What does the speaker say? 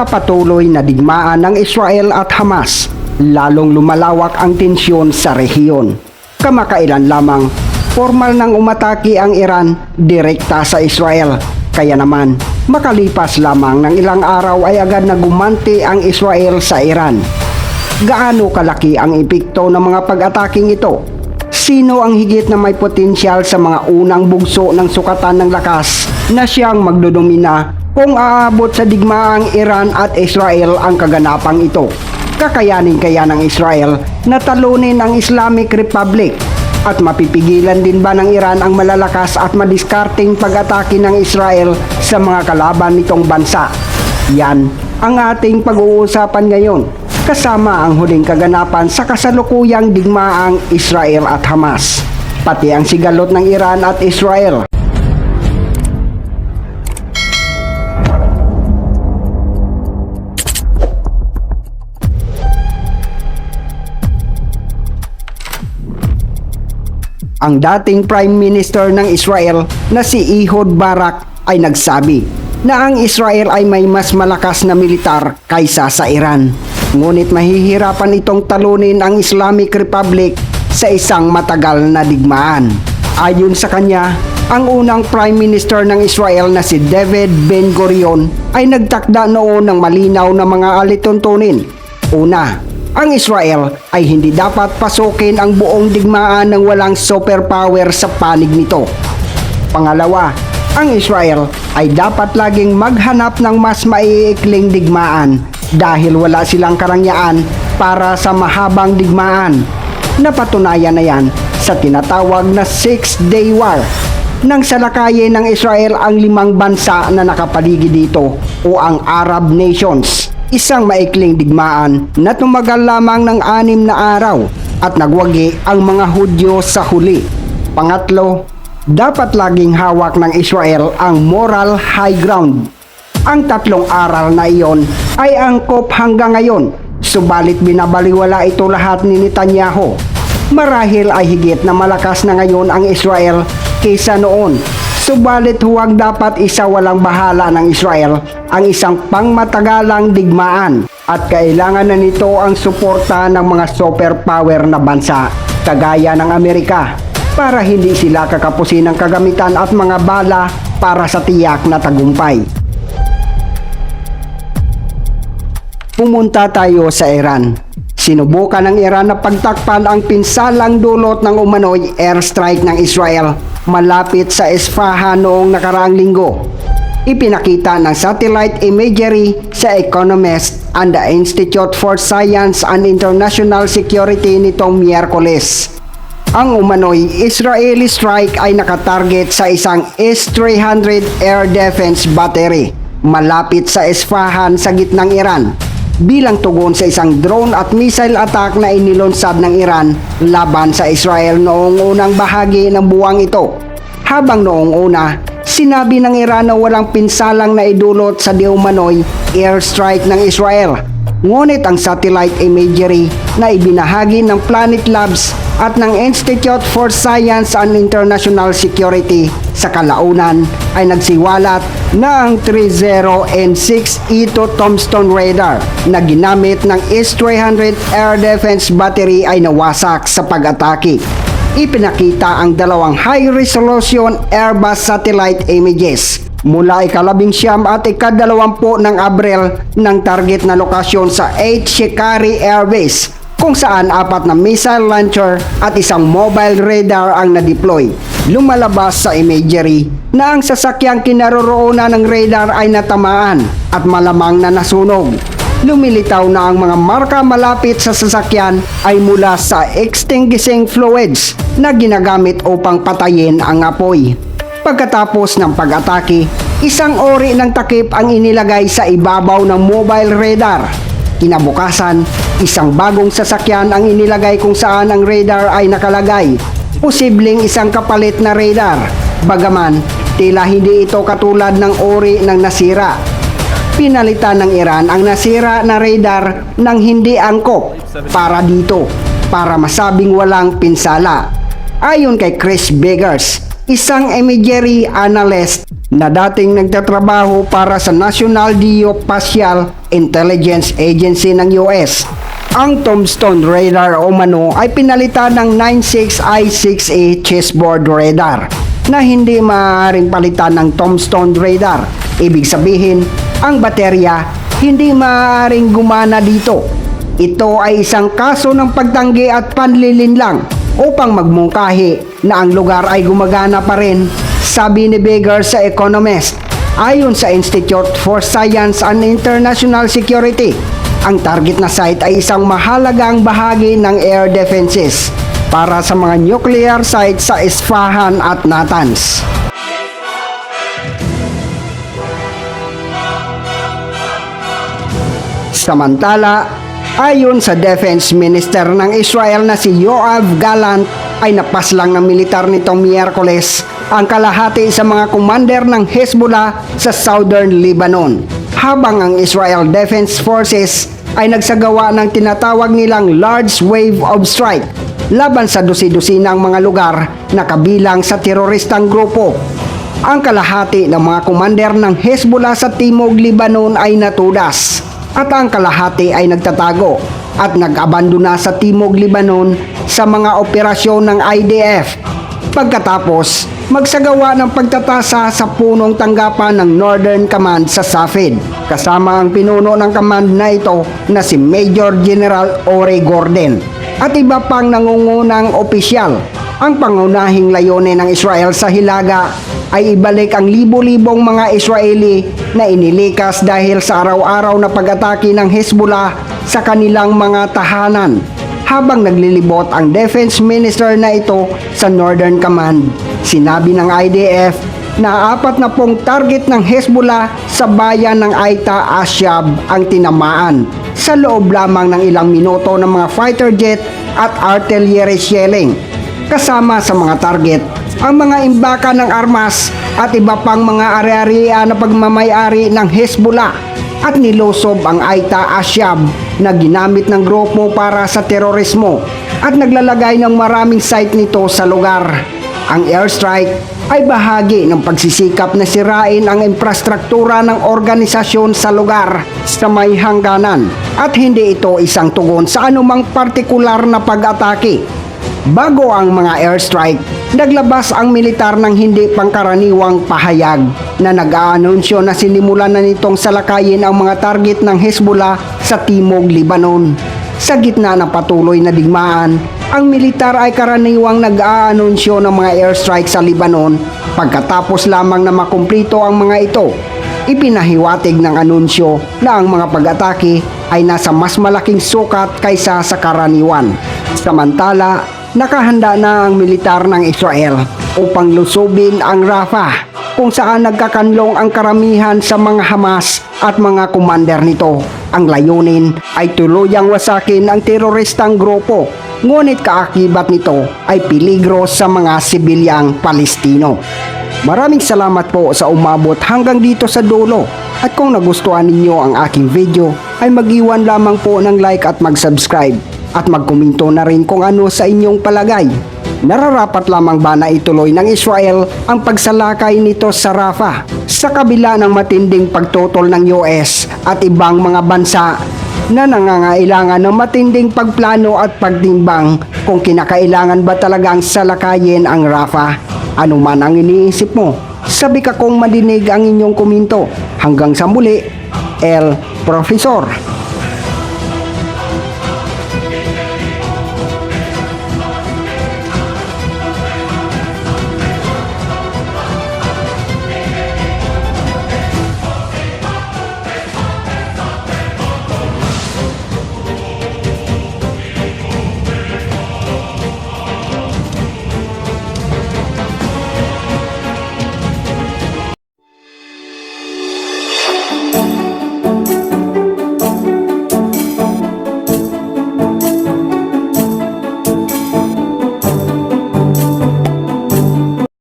sa patuloy na digmaan ng Israel at Hamas, lalong lumalawak ang tensyon sa rehiyon. Kamakailan lamang, formal nang umatake ang Iran direkta sa Israel. Kaya naman, makalipas lamang ng ilang araw ay agad na gumanti ang Israel sa Iran. Gaano kalaki ang epekto ng mga pag-ataking ito? Sino ang higit na may potensyal sa mga unang bugso ng sukatan ng lakas na siyang magdodomina kung aabot sa digmaang Iran at Israel ang kaganapang ito? Kakayanin kaya ng Israel na talunin ang Islamic Republic at mapipigilan din ba ng Iran ang malalakas at madiskarting pag-atake ng Israel sa mga kalaban nitong bansa? Yan ang ating pag-uusapan ngayon kasama ang huling kaganapan sa kasalukuyang digmaang Israel at Hamas, pati ang sigalot ng Iran at Israel. Ang dating Prime Minister ng Israel na si Ehud Barak ay nagsabi na ang Israel ay may mas malakas na militar kaysa sa Iran. Ngunit mahihirapan itong talunin ang Islamic Republic sa isang matagal na digmaan. Ayon sa kanya, ang unang Prime Minister ng Israel na si David Ben-Gurion ay nagtakda noon ng malinaw na mga alituntunin. Una, ang Israel ay hindi dapat pasukin ang buong digmaan ng walang superpower sa panig nito. Pangalawa, ang Israel ay dapat laging maghanap ng mas maiikling digmaan dahil wala silang karangyaan para sa mahabang digmaan. Napatunayan na yan sa tinatawag na Six-Day War nang salakayin ng Israel ang limang bansa na nakapaligid dito o ang Arab nations. Isang maikling digmaan na tumagal lamang ng anim na araw at nagwagi ang mga Hudyo sa huli. Pangatlo, dapat laging hawak ng Israel ang moral high ground. Ang tatlong aral na iyon ay angkop hanggang ngayon, subalit binabaliwala ito lahat ni Netanyahu. Marahil ay higit na malakas na ngayon ang Israel kaysa noon, subalit huwag dapat isa walang bahala ng Israel ang isang pangmatagalang digmaan at kailangan na nito ang suporta ng mga superpower na bansa kagaya ng Amerika para hindi sila kakapusin ng kagamitan at mga bala para sa tiyak na tagumpay. Pumunta tayo sa Iran. Sinubukan ng Iran na pagtakpan ang pinsalang dulot ng umano'y airstrike ng Israel malapit sa Isfahan noong nakaraang linggo. Ipinakita ng satellite imagery sa Economist and the Institute for Science and International Security nitong Miyerkules. Ang umano'y Israeli strike ay nakatarget sa isang S-300 air defense battery malapit sa Isfahan sa gitnang Iran bilang tugon sa isang drone at missile attack na inilunsad ng Iran laban sa Israel noong unang bahagi ng buwang ito. Habang noong una, sinabi ng Iran na walang pinsalang na idulot sa diumanoy airstrike ng Israel. Ngunit ang satellite imagery na ibinahagi ng Planet Labs at ng Institute for Science and International Security sa kalaunan ay nagsiwalat na ang 30N6 Ito Tombstone radar na ginamit ng S-300 air defense battery ay nawasak sa pag-atake. Ipinakita ang dalawang high-resolution Airbus satellite images mula ikalabing siyam at ikadalawampu ng Abril ng target na lokasyon sa 8 Shikari Air Base kung saan apat na missile launcher at isang mobile radar ang na-deploy. Lumalabas sa imagery na ang sasakyang kinaroroonan ng radar ay natamaan at malamang na nasunog. Lumilitaw na ang mga marka malapit sa sasakyan ay mula sa extinguishing fluids na ginagamit upang patayin ang apoy. Pagkatapos ng pag-atake, isang ori ng takip ang inilagay sa ibabaw ng mobile radar. Kinabukasan, isang bagong sasakyan ang inilagay kung saan ang radar ay nakalagay. Posibleng isang kapalit na radar. Bagaman, tila hindi ito katulad ng ori ng nasira. Pinalitan ng Iran ang nasira na radar ng hindi angkop para dito, para masabing walang pinsala. Ayon kay Chris Beggars, isang imagery analyst na dating nagtatrabaho para sa National Geospatial Intelligence Agency ng US. Ang Tombstone Radar o mano ay pinalitan ng 96i6A chessboard radar na hindi maaaring palitan ng Tombstone Radar. Ibig sabihin, ang baterya hindi maaaring gumana dito. Ito ay isang kaso ng pagtanggi at panlilinlang upang magmungkahi na ang lugar ay gumagana pa rin, sabi ni Beger sa Economist. Ayon sa Institute for Science and International Security, ang target na site ay isang mahalagang bahagi ng air defenses para sa mga nuclear sites sa Isfahan at Natanz. Samantala, ayon sa Defense Minister ng Israel na si Yoav Gallant ay napaslang ng militar nitong Miyerkules ang kalahati sa mga commander ng Hezbollah sa southern Lebanon. Habang ang Israel Defense Forces ay nagsagawa ng tinatawag nilang large wave of strike laban sa dusi-dusi ng mga lugar na kabilang sa teroristang grupo. Ang kalahati ng mga commander ng Hezbollah sa Timog Lebanon ay natudas at ang kalahati ay nagtatago at nag-abandona sa Timog Lebanon sa mga operasyon ng IDF. Pagkatapos, magsagawa ng pagtatasa sa punong tanggapan ng Northern Command sa Safed, kasama ang pinuno ng command na ito na si Major General Ore Gordon at iba pang nangungunang opisyal. Ang pangunahing layunin ng Israel sa Hilaga ay ibalik ang libo-libong mga Israeli na inilikas dahil sa araw-araw na pag-atake ng Hezbollah sa kanilang mga tahanan habang naglilibot ang defense minister na ito sa Northern Command. Sinabi ng IDF na apat na pong target ng Hezbollah sa bayan ng Aita Asyab ang tinamaan sa loob lamang ng ilang minuto ng mga fighter jet at artillery shelling. Kasama sa mga target ang mga imbaka ng armas at iba pang mga ari-arian na pagmamayari ng Hezbollah at nilosob ang Aita Asyab na ginamit ng grupo para sa terorismo at naglalagay ng maraming site nito sa lugar. Ang airstrike ay bahagi ng pagsisikap na sirain ang infrastruktura ng organisasyon sa lugar sa may hangganan at hindi ito isang tugon sa anumang partikular na pag-atake Bago ang mga airstrike, naglabas ang militar ng hindi pangkaraniwang pahayag na nag-aanunsyo na sinimulan na nitong salakayin ang mga target ng Hezbollah sa Timog Lebanon. Sa gitna ng patuloy na digmaan, ang militar ay karaniwang nag-aanunsyo ng mga airstrike sa Lebanon pagkatapos lamang na makumplito ang mga ito. Ipinahiwatig ng anunsyo na ang mga pag-atake ay nasa mas malaking sukat kaysa sa karaniwan. Samantala, nakahanda na ang militar ng Israel upang lusubin ang Rafah kung saan nagkakanlong ang karamihan sa mga Hamas at mga commander nito. Ang layunin ay tuluyang wasakin ang teroristang grupo ngunit kaakibat nito ay peligro sa mga sibilyang Palestino. Maraming salamat po sa umabot hanggang dito sa dulo. At kung nagustuhan ninyo ang aking video, ay mag-iwan lamang po ng like at mag-subscribe. At magkomento na rin kung ano sa inyong palagay. Nararapat lamang ba na ituloy ng Israel ang pagsalakay nito sa Rafah sa kabila ng matinding pagtutol ng US at ibang mga bansa na nangangailangan ng matinding pagplano at pagtimbang kung kinakailangan ba talagang salakayin ang Rafah. Ano man ang iniisip mo, sabi ka kong madinig ang inyong komento. Hanggang sa muli, El Profesor.